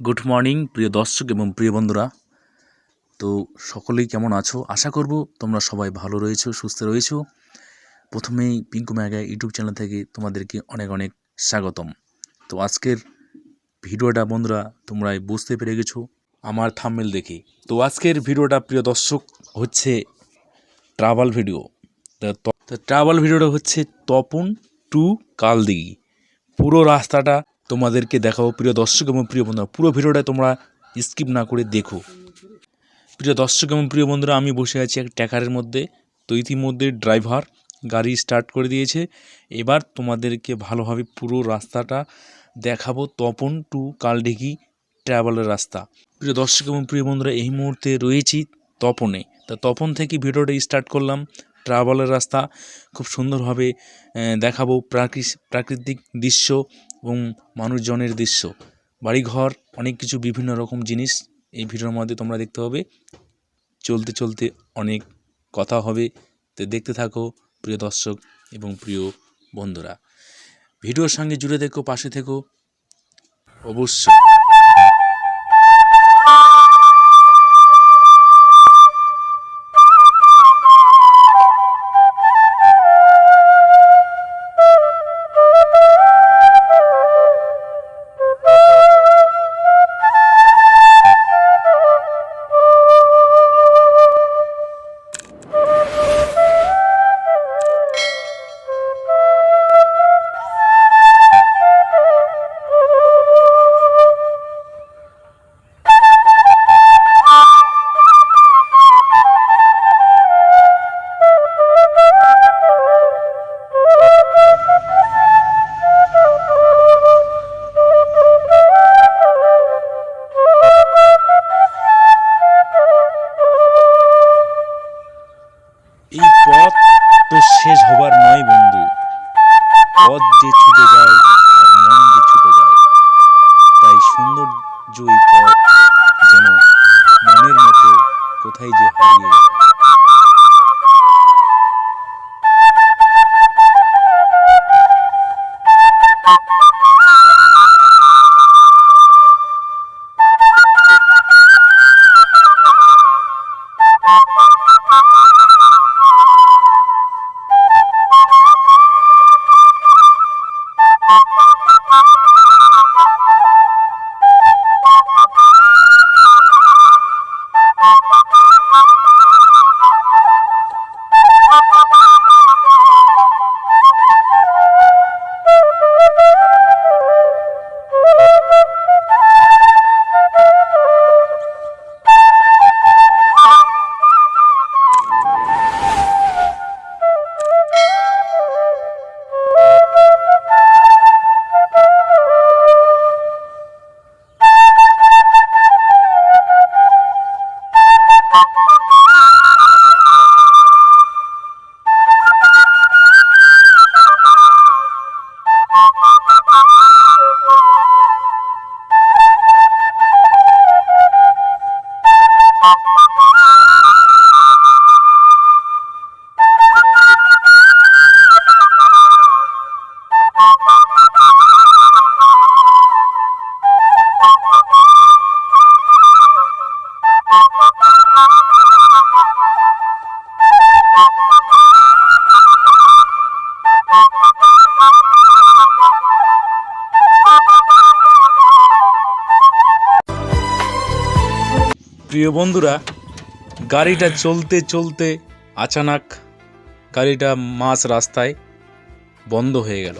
Good morning প্রিয় দর্শক এবং প্রিয় বন্ধুরা। তো সকলেই কেমন আছো? আশা করব তোমরা সবাই ভালো রয়েছো, সুস্থ রয়েছো। প্রথমেই পিঙ্কু ম্যাগা ইউটিউব চ্যানেল থেকে তোমাদেরকে অনেক অনেক স্বাগতম। তো আজকের ভিডিওটা বন্ধুরা, তোমরাই বুঝতে পেরে গেছো আমার থাম্বেল দেখে। তো আজকের ভিডিওটা, প্রিয় দর্শক, হচ্ছে ট্রাভেল ভিডিও তো ট্রাভেল ভিডিওটা হচ্ছে তপন টু কালদিঘি। পুরো রাস্তাটা তোমাদেরকে দেখাবো। প্রিয় দর্শক এবং প্রিয় বন্ধুরা, পুরো ভিডিওটা তোমরা স্কিপ না করে দেখো। প্রিয় দর্শক এবং প্রিয় বন্ধুরা, আমি বসে আছি এক ট্যাকারের মধ্যে। তো ইতিমধ্যে ড্রাইভার গাড়ি স্টার্ট করে দিয়েছে। এবার তোমাদেরকে ভালোভাবে পুরো রাস্তাটা দেখাবো তপন টু কালডিঘি ট্রাভেলের রাস্তা। প্রিয় দর্শক এবং প্রিয় বন্ধুরা, এই মুহূর্তে রয়েছি তপনে। তা তপন থেকে ভিডিওটা স্টার্ট করলাম ট্রাভেলের রাস্তা। খুব সুন্দরভাবে দেখাবো প্রাকৃ- প্রাকৃতিক দৃশ্য এবং মানুষজনের দৃশ্য। বাড়িঘর, অনেক কিছু, বিভিন্ন রকম জিনিস এই ভিডিওর মধ্যে তোমরা দেখতে পাবে। চলতে চলতে অনেক কথা হবে। তো দেখতে থাকো, প্রিয় দর্শক এবং প্রিয় বন্ধুরা। ভিডিওর সঙ্গে জুড়ে থেকো, পাশে থেকো। অবশ্যই। পথ যে ছুটে প্রিয় বন্ধুরা, গাড়িটা চলতে চলতে আচানক গাড়িটা মাঝ রাস্তায় বন্ধ হয়ে গেল।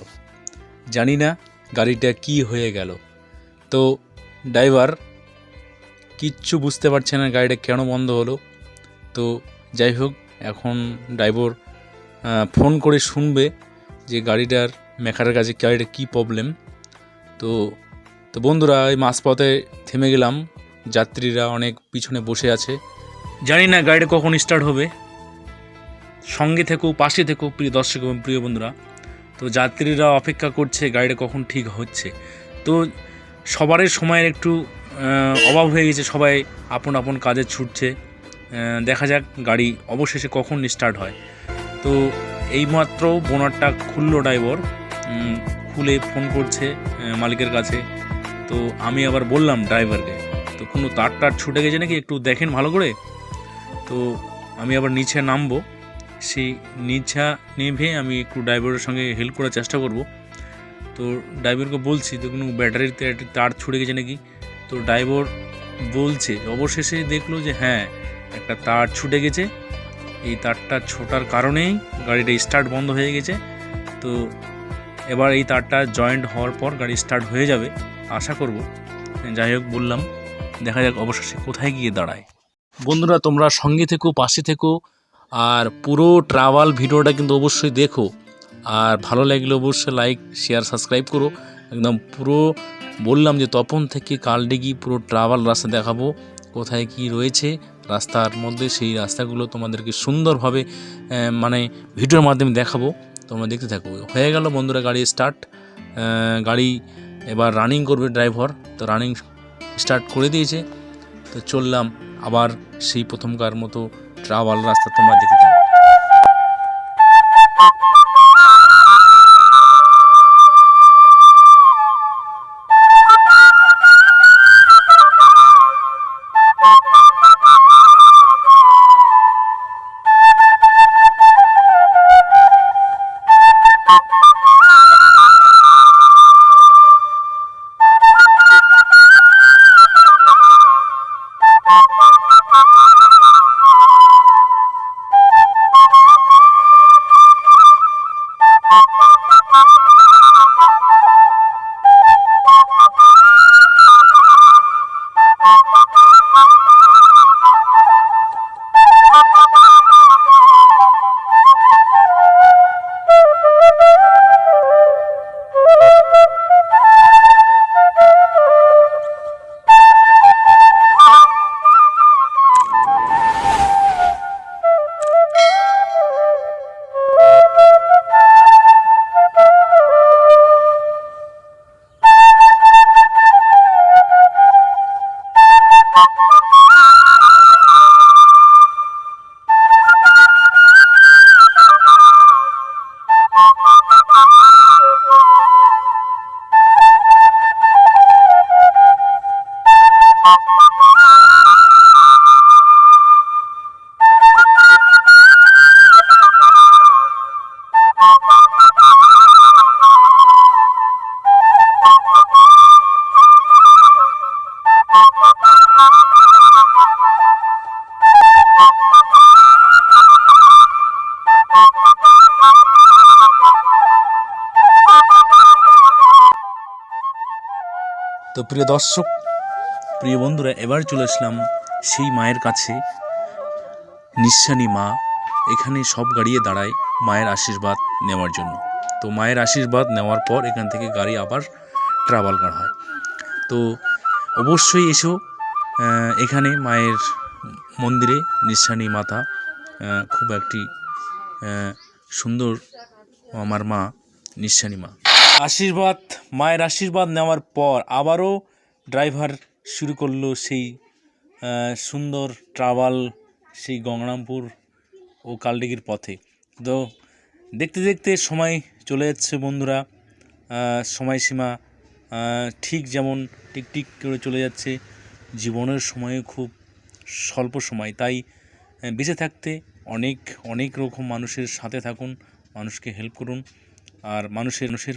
জানি না গাড়িটা কি হয়ে গেল। তো ড্রাইভার কিচ্ছু বুঝতে পারছে না গাড়িটা কেন বন্ধ হলো। তো যাই হোক, এখন ড্রাইভার ফোন করে শুনবে যে গাড়িটার মেকারের কাছে গাড়িটা কী প্রবলেম তো তো বন্ধুরা, এই মাঝপথে থেমে গেলাম। যাত্রীরা অনেক পিছনে বসে আছে। জানি না গাড়িটা কখন স্টার্ট হবে। সঙ্গে থেকেও পাশে থেকেও প্রিয় দর্শক এবং প্রিয় বন্ধুরা। তো যাত্রীরা অপেক্ষা করছে গাড়িটা কখন ঠিক হচ্ছে। তো সবারই সময়ের একটু অভাব হয়ে গেছে, সবাই আপন আপন কাজে ছুটছে। দেখা যাক গাড়ি অবশেষে কখন স্টার্ট হয়। তো এইমাত্র বোনারটা খুললো ড্রাইভার খুলে ফোন করছে মালিকের কাছে। তো আমি আবার বললাম ড্রাইভারকে কোনো তার টার ছুটে গেছে নাকি একটু দেখেন ভালো করে। তো আমি আবার নিচে নামবো। সেই নিচা নেভে আমি একটু ড্রাইভারের সঙ্গে হেল্প করার চেষ্টা করব। তো ড্রাইভারকে বলছি তো কোনো ব্যাটারির তার ছুটে গেছে নাকি? তো ড্রাইভার বলছে, অবশেষে দেখল যে হ্যাঁ একটা তার ছুটে গেছে। এই তারটা ছোটার কারণেই গাড়িটা স্টার্ট বন্ধ হয়ে গেছে। তো এবার এই তারটা জয়েন্ট হওয়ার পর গাড়ি স্টার্ট হয়ে যাবে, আশা করব। যাই হোক, বললাম। দেখা যাক অবশেষে কোথায় গিয়ে দাঁড়ায়। বন্ধুরা, তোমরা সঙ্গে থেকো, পাশে থেকো, আর পুরো ট্রাভেল ভিডিওটা কিন্তু অবশ্যই দেখো। আর ভালো লাগলে অবশ্যই লাইক শেয়ার সাবস্ক্রাইব করো। একদম পুরো বললাম যে তপন থেকে কালডিগি পুরো ট্রাভেল রাস্তা দেখাবো, কোথায় কি রয়েছে, রাস্তার মধ্যে সেই রাস্তাগুলো তোমাদেরকে সুন্দরভাবে মানে ভিডিওর মাধ্যমে দেখাবো। তোমরা দেখতে থাকো। হয়ে গেল বন্ধুরা, গাড়ি স্টার্ট গাড়ি এবার রানিং করবে ড্রাইভার তো রানিং স্টার্ট করে দিয়েছে। তো চললাম আবার সেই প্রথমকার মতো ট্রাভাল রাস্তা তোমরা দেখতে তো প্রিয় দর্শক, প্রিয় বন্ধুরা, এবার চলে আসলাম সেই মায়ের কাছে। নিঃসানী মা এখানে সব গাড়িয়ে দাঁড়ায় মায়ের আশীর্বাদ নেওয়ার জন্য। তো মায়ের আশীর্বাদ নেওয়ার পর এখান থেকে গাড়ি আবার ট্রাভেল করা হয়। তো অবশ্যই এসো এখানে মায়ের মন্দিরে নিঃসানী মাতা খুব একটি সুন্দর আমার মা, নিঃসানী মা। আশীর্বাদ, মায়ের আশীর্বাদ নেওয়ার পর আবারও ড্রাইভার শুরু করল সেই সুন্দর ট্রাভেল সেই গঙ্গারামপুর ও কালডিগির পথে। তো দেখতে দেখতে সময় চলে যাচ্ছে বন্ধুরা সময়সীমা ঠিক যেমন টিকটিক করে চলে যাচ্ছে, জীবনের সময়ে খুব স্বল্প সময়। তাই বেঁচে থাকতে অনেক অনেক রকম মানুষের সাথে থাকুন, মানুষকে হেল্প করুন, আর মানুষের মানুষের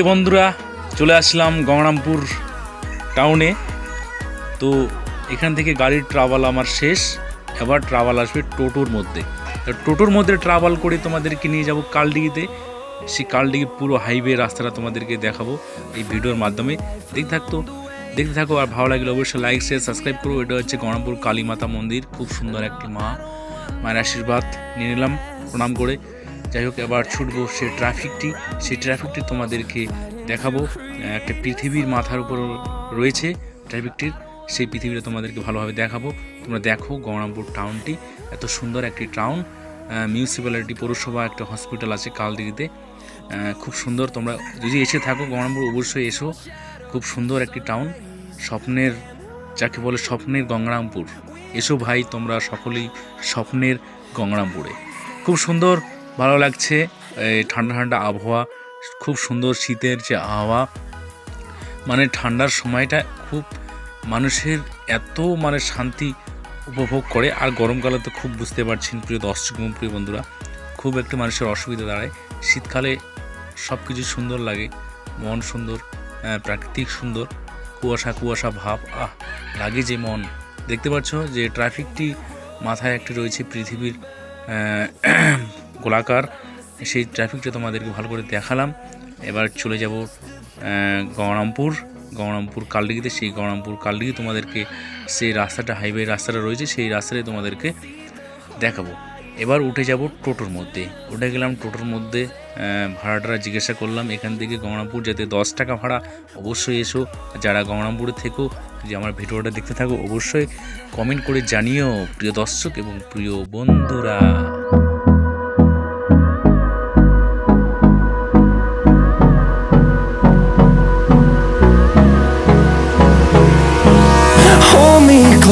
প্রিয় বন্ধুরা, চলে আসলাম গঙ্গারামপুর টাউনে তো এখান থেকে গাড়ির ট্রাভেল আমার শেষ। এবার ট্রাভেল আসবে টোটোর মধ্যে। তো টোটোর মধ্যে ট্রাভেল করে তোমাদেরকে নিয়ে যাব কালডিগিতে সেই কালডিগির পুরো হাইওয়ে রাস্তাটা তোমাদেরকে দেখাবো এই ভিডিওর মাধ্যমে। দেখতে থাকতো, দেখতে থাকো। আর ভালো লাগলে অবশ্যই লাইক শেয়ার সাবস্ক্রাইব করো। এটা হচ্ছে গঙ্গারামপুর কালী মাতা মন্দির। খুব সুন্দর একটি মা। মায়ের আশীর্বাদ নিয়ে নিলাম প্রণাম করে। যাই হোক, এবার ছুটবো সেই ট্রাফিকটি সেই ট্রাফিকটি তোমাদেরকে দেখাবো। একটা পৃথিবীর মাথার উপর রয়েছে ট্রাফিকটির সেই পৃথিবীটা তোমাদেরকে ভালোভাবে দেখাবো। তোমরা দেখো গঙ্গারামপুর টাউনটি এত সুন্দর একটি টাউন মিউনিসিপ্যালিটি পৌরসভা, একটা হসপিটাল আছে কালদিঘিতে। খুব সুন্দর। তোমরা যদি এসে থাকো গঙ্গারামপুর অবশ্যই এসো। খুব সুন্দর একটি টাউন স্বপ্নের, যাকে বলে স্বপ্নের গঙ্গারামপুর। এসো ভাই, তোমরা সকলেই স্বপ্নের গঙ্গারামপুরে। খুব সুন্দর। ভালো লাগছে। এই ঠান্ডা ঠান্ডা আবহাওয়া, খুব সুন্দর শীতের যে আবহাওয়া মানে ঠান্ডার সময়টা খুব মানুষের এত মানে শান্তি উপভোগ করে। আর গরমকালে তো খুব বুঝতে পারছেন প্রিয় দর্শক এবং প্রিয় বন্ধুরা, খুব একটু মানুষের অসুবিধা দাঁড়ায়। শীতকালে সব কিছু সুন্দর লাগে, মন সুন্দর প্রাকৃতিক সুন্দর। কুয়াশা কুয়াশা ভাব, আহ, লাগে যে মন। দেখতে পাচ্ছ যে ট্রাফিকটি মাথায় একটি রয়েছে পৃথিবীর গোলাকার। সেই ট্রাফিকটা তোমাদেরকে ভালো করে দেখালাম। এবার চলে যাব গঙ্গারামপুর গঙ্গারামপুর কালডিগিতে, সেই গঙ্গারামপুর কালডিগি তোমাদেরকে সেই রাস্তাটা হাইওয়ে রাস্তাটা রয়েছে, সেই রাস্তাটাই তোমাদেরকে দেখাবো। এবার উঠে যাব টোটোর মধ্যে। উঠে গেলাম টোটোর মধ্যে ভাড়াটা জিজ্ঞাসা করলাম। এখান থেকে গঙ্গারামপুর যাতে দশ টাকা ভাড়া, অবশ্যই এসো। যারা গঙ্গারামপুরে থেকো, যে আমার ভিডিওটা দেখতে থাকো, অবশ্যই কমেন্ট করে জানিও, প্রিয় দর্শক এবং প্রিয় বন্ধুরা।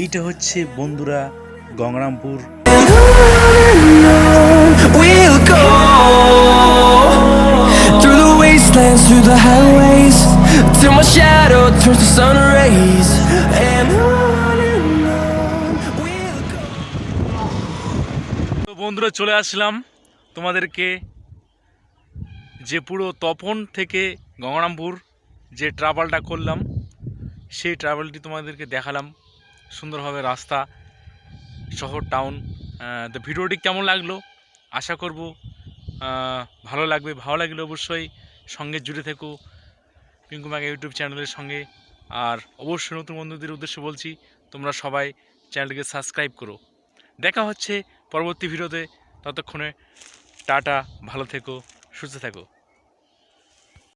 এইটা হচ্ছে বন্ধুরা গঙ্গারামপুর। বন্ধুরা চলে আসলাম তোমাদেরকে যে পুরো তপন থেকে গঙ্গারামপুর যে ট্রাভেলটা করলাম সেই ট্রাভেলটি তোমাদেরকে দেখালাম। সুন্দরভাবে রাস্তা, শহর টাউন তো ভিডিওটি কেমন লাগল? আশা করব ভালো লাগবে। ভালো লাগলে অবশ্যই সঙ্গে জুড়ে থেকো পিঙ্কু ম্যাগা ইউটিউব চ্যানেলের সঙ্গে। আর অবশ্যই নতুন বন্ধুদের উদ্দেশ্যে বলছি, তোমরা সবাই চ্যানেলটিকে সাবস্ক্রাইব করো। দেখা হচ্ছে পরবর্তী ভিডিওতে। ততক্ষণে টাটা, ভালো থেকো, সুস্থ থেকো।